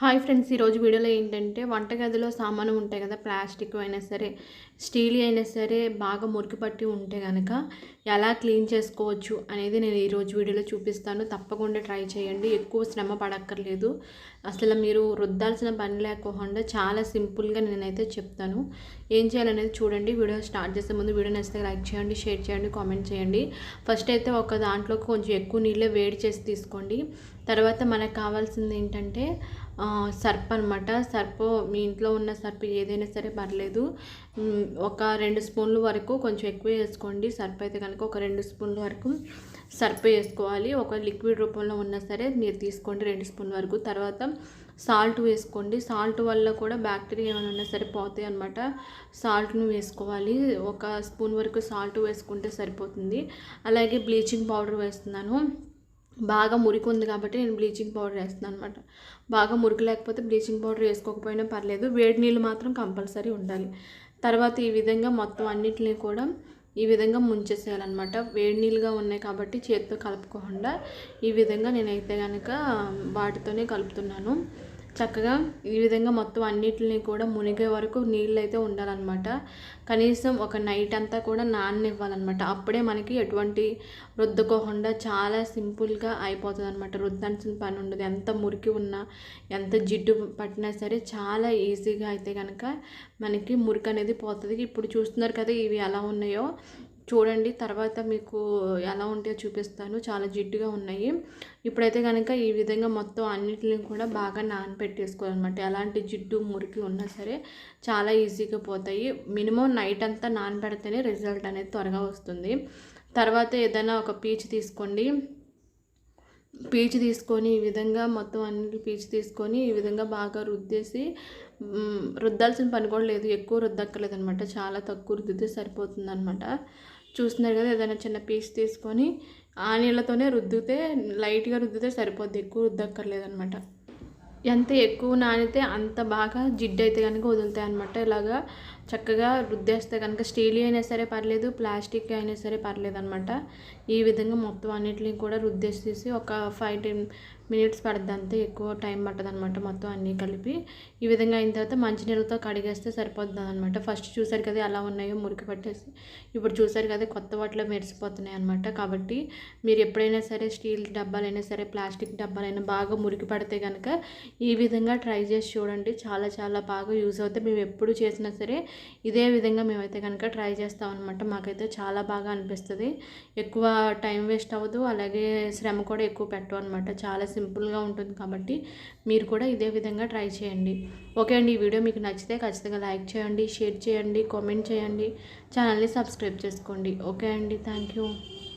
Hi friends ఈరోజు వీడియోలో ఏంటంటే వంటగదిలో సామాను ఉంటాయి కదా ప్లాస్టిక్ అయినా సరే స్టీల్ అయినా సరే బాగా మురికి పట్టి ఉంటే కనుక ఎలా క్లీన్ చేసుకోవచ్చు అనేది నేను ఈరోజు వీడియోలో చూపిస్తాను. తప్పకుండా ట్రై చేయండి ఎక్కువ శ్రమ పడక్కర్లేదు. అసలు మీరు రుద్దాల్సిన పని లేకుండా చాలా సింపుల్గా నేనైతే చెప్తాను. ఏం చేయాలనేది చూడండి వీడియో స్టార్ట్ చేసే ముందు వీడియో నచ్చితే లైక్ చేయండి షేర్ చేయండి కామెంట్ చేయండి. ఫస్ట్ అయితే ఒక దాంట్లో కొంచెం ఎక్కువ నీళ్ళే వేడి చేసి తీసుకోండి. తర్వాత మనకు కావాల్సింది ఏంటంటే సర్ప్ అనమాట సర్ప్ మీ ఇంట్లో ఉన్న సర్ప్ ఏదైనా సరే పర్లేదు. ఒక రెండు స్పూన్ల వరకు కొంచెం ఎక్కువ వేసుకోండి. సర్ప్ అయితే కనుక ఒక రెండు స్పూన్ల వరకు సర్ప్ వేసుకోవాలి. ఒక లిక్విడ్ రూపంలో ఉన్నా సరే మీరు తీసుకోండి రెండు స్పూన్ల వరకు. తర్వాత సాల్ట్ వేసుకోండి. సాల్ట్ వల్ల కూడా బ్యాక్టీరియా ఏమైనా ఉన్నా సరే పోతాయి అనమాట సాల్ట్ను వేసుకోవాలి. ఒక స్పూన్ వరకు సాల్ట్ వేసుకుంటే సరిపోతుంది. అలాగే బ్లీచింగ్ పౌడర్ వేస్తున్నాను. బాగా మురికి ఉంది కాబట్టి నేను బ్లీచింగ్ పౌడర్ వేస్తున్నాను అనమాట బాగా మురికి లేకపోతే బ్లీచింగ్ పౌడర్ వేసుకోకపోయినా పర్లేదు. వేడి నీళ్ళు మాత్రం కంపల్సరీ ఉండాలి. తర్వాత ఈ విధంగా మొత్తం అన్నిటిని కూడా ఈ విధంగా ముంచేసేయాలన్నమాట. వేడి నీళ్ళుగా ఉన్నాయి కాబట్టి చేతితో కలుపుకోకుండా ఈ విధంగా నేనైతే కనుక వాటితోనే కలుపుతున్నాను. చక్కగా ఈ విధంగా మొత్తం అన్నిటిని కూడా మునిగే వరకు నీళ్ళు అయితే ఉండాలన్నమాట. కనీసం ఒక నైట్ అంతా కూడా నాననివ్వాలన్నమాట. అప్పుడే మనకి ఎటువంటి రుద్దుకోకుండా చాలా సింపుల్గా అయిపోతుంది అనమాట రుద్దాల్సిన పని ఉండదు. ఎంత మురికి ఉన్నా ఎంత జిడ్డు పట్టినా సరే చాలా ఈజీగా అయితే కనుక మనకి మురికి అనేది పోతుంది. ఇప్పుడు చూస్తున్నారు కదా ఇవి ఎలా ఉన్నాయో. చూడండి తర్వాత మీకు ఎలా ఉంటాయో చూపిస్తాను. చాలా జిడ్డుగా ఉన్నాయి. ఇప్పుడైతే కనుక ఈ విధంగా మొత్తం అన్నిటిని కూడా బాగా నానబెట్టేసుకోవాలన్నమాట. ఎలాంటి జిడ్డు మురికి ఉన్నా సరే చాలా ఈజీగా పోతాయి. మినిమం నైట్ అంతా నానబెడితేనే రిజల్ట్ అనేది త్వరగా వస్తుంది. తర్వాత ఏదైనా ఒక పీచ్ తీసుకోండి. పీచు తీసుకొని ఈ విధంగా మొత్తం అన్ని పీచు తీసుకొని ఈ విధంగా బాగా రుద్దేసి రుద్దాల్సిన పని కూడా లేదు. ఎక్కువ రుద్దక్కర్లేదు అనమాట చాలా తక్కువ రుద్దితే సరిపోతుంది అనమాట చూస్తున్నారు కదా ఏదైనా చిన్న పీస్ తీసుకొని ఆ నీళ్ళతోనే రుద్దితే లైట్గా రుద్దితే సరిపోద్ది. ఎక్కువ రుద్దక్కర్లేదు అనమాట ఎంత ఎక్కువ నానితే అంత బాగా జిడ్డు అయితే కనుక వదులుతాయి అనమాట ఇలాగా చక్కగా రుద్దేస్తే కనుక స్టీల్ అయినా సరే పర్లేదు ప్లాస్టిక్ అయినా సరే పర్లేదు అనమాట ఈ విధంగా మొత్తం అన్నిటిని కూడా రుద్దేసేసి ఒక ఫైవ్ టెన్ మినిట్స్ పడుతుంది అంతే ఎక్కువ టైం పట్టదు అనమాట మొత్తం అన్నీ కలిపి. ఈ విధంగా అయిన తర్వాత మంచినీళ్ళతో కడిగేస్తే సరిపోతుంది అనమాట ఫస్ట్ చూసారు కదా ఎలా ఉన్నాయో మురికి పట్టేసి. ఇప్పుడు చూసారు కదా కొత్త వాటిలో మెరిసిపోతున్నాయి అనమాట కాబట్టి మీరు ఎప్పుడైనా సరే స్టీల్ డబ్బాలైనా సరే ప్లాస్టిక్ డబ్బాలైనా బాగా మురికి పడితే కనుక ఈ విధంగా ట్రై చేసి చూడండి. చాలా చాలా బాగా యూజ్ అవుతాయి. మేము ఎప్పుడు చేసినా సరే ఇదే విధంగా మేమైతే కనుక ట్రై చేస్తాం అనమాట మాకైతే చాలా బాగా అనిపిస్తుంది. ఎక్కువ టైం వేస్ట్ అవ్వదు. అలాగే శ్రమ కూడా ఎక్కువ పెట్టవు అనమాట చాలా సింపుల్గా ఉంటుంది కాబట్టి మీరు కూడా ఇదే విధంగా ట్రై చేయండి. ఓకే అండి ఈ వీడియో మీకు నచ్చితే ఖచ్చితంగా లైక్ చేయండి షేర్ చేయండి కామెంట్ చేయండి ఛానల్ని సబ్స్క్రైబ్ చేసుకోండి. ఓకే అండి థ్యాంక్ యూ